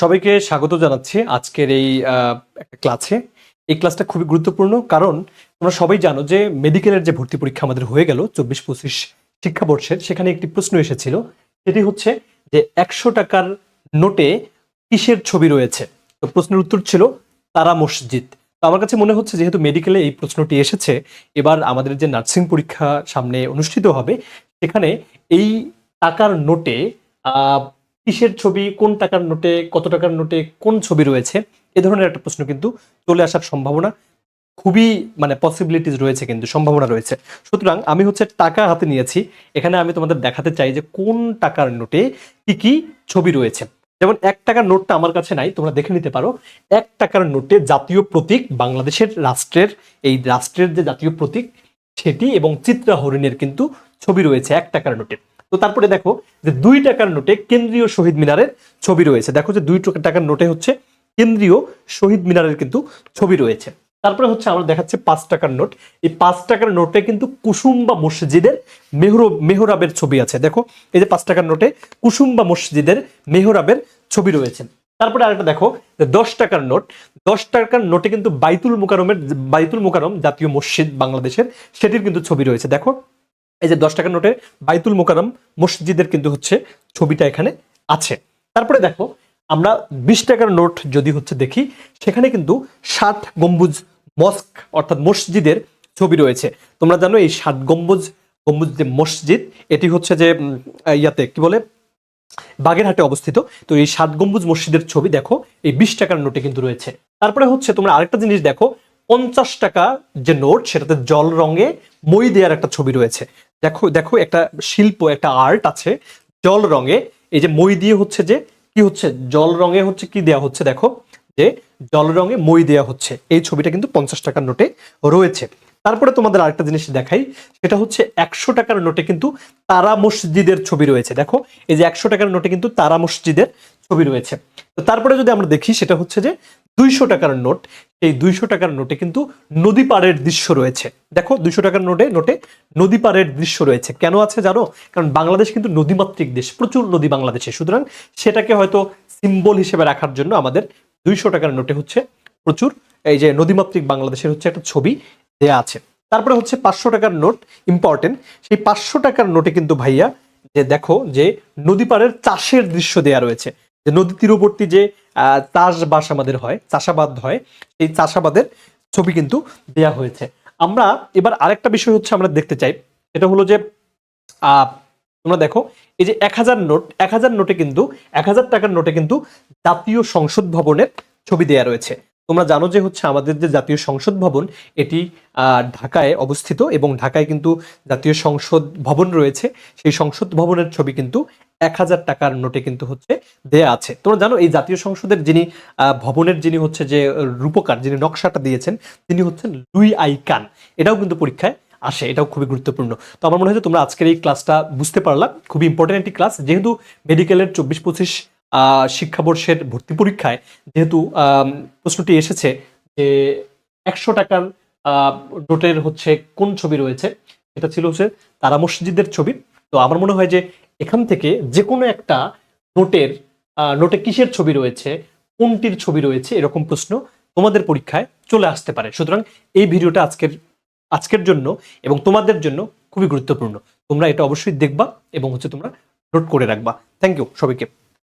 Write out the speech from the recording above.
সবাইকে স্বাগত জানাচ্ছি আজকের এই ক্লাসে। এই ক্লাসটা খুবই গুরুত্বপূর্ণ কারণ তোমরা সবাই জানো যে মেডিকেলের যে ভর্তি পরীক্ষা আমাদের হয়ে গেল চব্বিশ পঁচিশ শিক্ষাবর্ষের, সেখানে একটি প্রশ্ন এসেছিল। সেটি হচ্ছে যে একশো টাকার নোটে কিসের ছবি রয়েছে? তো প্রশ্নের উত্তর ছিল, তারা মসজিদ। তো আমার কাছে মনে হচ্ছে যেহেতু মেডিকেলে এই প্রশ্নটি এসেছে, এবার আমাদের যে নার্সিং পরীক্ষা সামনে অনুষ্ঠিত হবে, সেখানে এই টাকার নোটে কিসের ছবি, কোন টাকার নোটে, কত টাকার নোটে কোন ছবি রয়েছে, এ ধরনের একটা প্রশ্ন কিন্তু চলে আসার সম্ভাবনা খুবই মানে পসিবিলিটিস রয়েছে কিন্তু, সম্ভাবনা রয়েছে। সুতরাং আমি হচ্ছে টাকা হাতে নিয়েছি, এখানে আমি তোমাদের দেখাতে চাই যে কোন টাকার নোটে কি কি ছবি রয়েছে। যেমন এক টাকার নোটটা আমার কাছে নাই, তোমরা দেখে নিতে পারো, এক টাকার নোটে জাতীয় প্রতীক বাংলাদেশের রাষ্ট্রের, এই রাষ্ট্রের যে জাতীয় প্রতীক, সেটি এবং চিত্রা হরিণের কিন্তু ছবি রয়েছে এক টাকার নোটে। তো তারপরে দেখো যে দুই টাকার নোটে কেন্দ্রীয় শহীদ মিনারের ছবি রয়েছে। দেখো যে দুই টাকার নোটে হচ্ছে কেন্দ্রীয় শহীদ মিনারের কিন্তু ছবি রয়েছে। তারপরে হচ্ছে আমরা দেখাচ্ছে পাঁচ টাকার নোট। এই পাঁচ টাকার নোটে কিন্তু কুসুম্বা মসজিদের মেহর মেহরাবের ছবি আছে। দেখো, এই যে পাঁচ টাকার নোটে কুসুম্বা মসজিদের মেহরাবের ছবি রয়েছে। তারপরে আরেকটা দেখো যে দশ টাকার নোট। দশ টাকার নোটে কিন্তু বাইতুল মুকারমের বাইতুল মুকারম জাতীয় মসজিদ বাংলাদেশের, সেটির কিন্তু ছবি রয়েছে। দেখো এই যে দশ টাকার নোটে বাইতুল মোকারম মসজিদের কিন্তু হচ্ছে ছবিটা এখানে আছে। তারপরে দেখো, আমরা বিশ টাকার নোট যদি হচ্ছে দেখি, সেখানে কিন্তু ষাট গম্বুজ মস্ক অর্থাৎ মসজিদের ছবি রয়েছে। তোমরা জানো এই ষাট গম্বুজ গম্বুজ যে মসজিদ, এটি হচ্ছে যে ইয়াতে কি বলে? বাগেরহাটে অবস্থিত। তো এই সাত গম্বুজ মসজিদের ছবি দেখো, এই বিশ টাকার নোটে কিন্তু রয়েছে। তারপরে হচ্ছে তোমরা আরেকটা জিনিস দেখো পঞ্চাশ টাকা যে নোট সেটাতে জল রঙে মই দেওয়ার একটা ছবি রয়েছে। দেখো দেখো, একটা শিল্প, একটা আর্ট আছে জল রঙে। এই যে মই দিয়ে হচ্ছে যে, কি হচ্ছে? জল রঙে হচ্ছে কি দেয়া হচ্ছে দেখো? যে জল রঙে মই দেয়া হচ্ছে। এই ছবিটা কিন্তু পঞ্চাশ টাকার নোটে রয়েছে। তারপরে তোমাদের আরেকটা জিনিস দেখাই, সেটা হচ্ছে একশো টাকার নোটে কিন্তু তারা মসজিদের ছবি রয়েছে। দেখো, এই যে একশো টাকার নোটে কিন্তু তারা মসজিদের ছবি রয়েছে। তো তারপরে যদি আমরা দেখি, সেটা হচ্ছে যে দুইশো টাকার নোট এই দুইশো টাকার নোটে কিন্তু নদী পাড়ের দৃশ্য রয়েছে। দেখো, দুইশো টাকার নোটে নোটে নদী পাড়ের দৃশ্য রয়েছে। কেন আছে জানো? কারণ বাংলাদেশ কিন্তু নদীমাতৃক দেশ, প্রচুর নদী বাংলাদেশে। সুতরাং সেটাকে হয়তো সিম্বল হিসেবে রাখার জন্য আমাদের দুইশো টাকার নোটে হচ্ছে প্রচুর, এই যে নদীমাতৃক বাংলাদেশের হচ্ছে একটা ছবি দেয়া আছে। তারপরে হচ্ছে পাঁচশো টাকার নোট ইম্পর্টেন্ট সেই পাঁচশো টাকার নোটে কিন্তু ভাইয়া যে দেখো যে নদী পাড়ের চাষের দৃশ্য দেয়া রয়েছে। যে নদী তীরবর্তী যে চাষবাস আমাদের হয়, চাষাবাদ হয়, এই চাষাবাদের ছবি কিন্তু দেয়া হয়েছে। আমরা এবার আরেকটা বিষয় হচ্ছে আমরা দেখতে চাই। এটা হলো যে তোমরা দেখো, এই যে এক হাজার নোট, এক হাজার নোটে কিন্তু, এক হাজার টাকার নোটে কিন্তু জাতীয় সংসদ ভবনের ছবি দেয়া রয়েছে। তোমরা জানো যে হচ্ছে আমাদের যে জাতীয় সংসদ ভবন, এটি ঢাকায় অবস্থিত এবং ঢাকায় কিন্তু জাতীয় সংসদ ভবন রয়েছে। সেই সংসদ ভবনের ছবি কিন্তু এক হাজার টাকার নোটে কিন্তু হচ্ছে দেয়া আছে। তোমরা জানো এই জাতীয় সংসদের যিনি ভবনের যিনি হচ্ছে যে রূপকার, যিনি নকশাটা দিয়েছেন, তিনি হচ্ছেন লুই আই কান। এটাও কিন্তু পরীক্ষায় আসে, এটাও খুবই গুরুত্বপূর্ণ। তো আমার মনে হয় যে তোমরা আজকের এই ক্লাসটা বুঝতে পারলাম। খুবই ইম্পর্টেন্ট একটি ক্লাস। যেহেতু মেডিকেলের চব্বিশ পঁচিশ শিক্ষাবর্ষের ভর্তি পরীক্ষায় যেহেতু প্রশ্নটি এসেছে যে একশো টাকার নোটের হচ্ছে কোন ছবি রয়েছে? এটা ছিল হচ্ছে তারা মসজিদের ছবি। তো আমার মনে হয় যে এখান থেকে যে কোনো একটা নোটের নোটে কিসের ছবি রয়েছে, কোনটির ছবি রয়েছে, এরকম প্রশ্ন তোমাদের পরীক্ষায় চলে আসতে পারে। সুতরাং এই ভিডিওটা আজকের আজকের জন্য এবং তোমাদের জন্য খুবই গুরুত্বপূর্ণ। তোমরা এটা অবশ্যই দেখবা এবং হচ্ছে তোমরা নোট করে রাখবা। থ্যাংক ইউ সবাইকে।